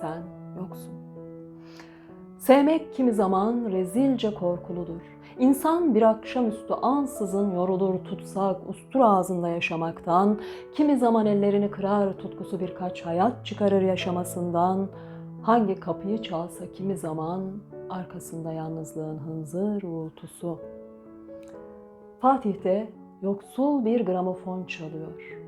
sen yoksun. Sevmek kimi zaman rezilce korkuludur. İnsan bir akşamüstü ansızın yorulur tutsak ustur ağzında yaşamaktan, kimi zaman ellerini kırar tutkusu birkaç hayat çıkarır yaşamasından, hangi kapıyı çalsa kimi zaman arkasında yalnızlığın hınzır uğultusu. Fatih'te yoksul bir gramofon çalıyor.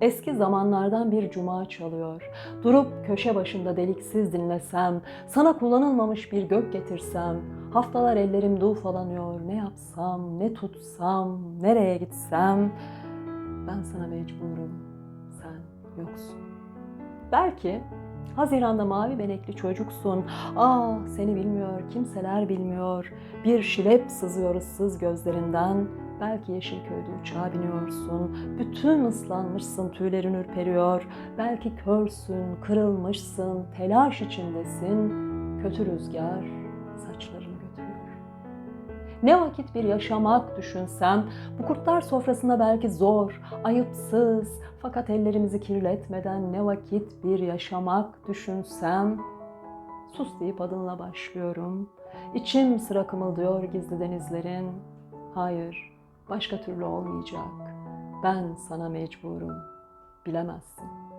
Eski zamanlardan bir cuma çalıyor. Durup köşe başında deliksiz dinlesem, sana kullanılmamış bir gök getirsem, haftalar ellerim ufalanıyor. Ne yapsam, ne tutsam, nereye gitsem, ben sana mecburum, sen yoksun. Belki Haziran'da mavi benekli çocuksun. Ah seni bilmiyor, kimseler bilmiyor. Bir şilep sızıyor ıssız gözlerinden. Belki Yeşilköy'de uçağa biniyorsun. Bütün ıslanmışsın, tüylerin ürperiyor. Belki körsün, kırılmışsın, telaş içindesin. Kötü rüzgar saçlarını. Ne vakit bir yaşamak düşünsem, bu kurtlar sofrasında belki zor, ayıpsız, fakat ellerimizi kirletmeden ne vakit bir yaşamak düşünsem, sus deyip adınla başlıyorum. İçim sıra kımıldıyor gizli denizlerin. Hayır, başka türlü olmayacak. Ben sana mecburum, bilemezsin.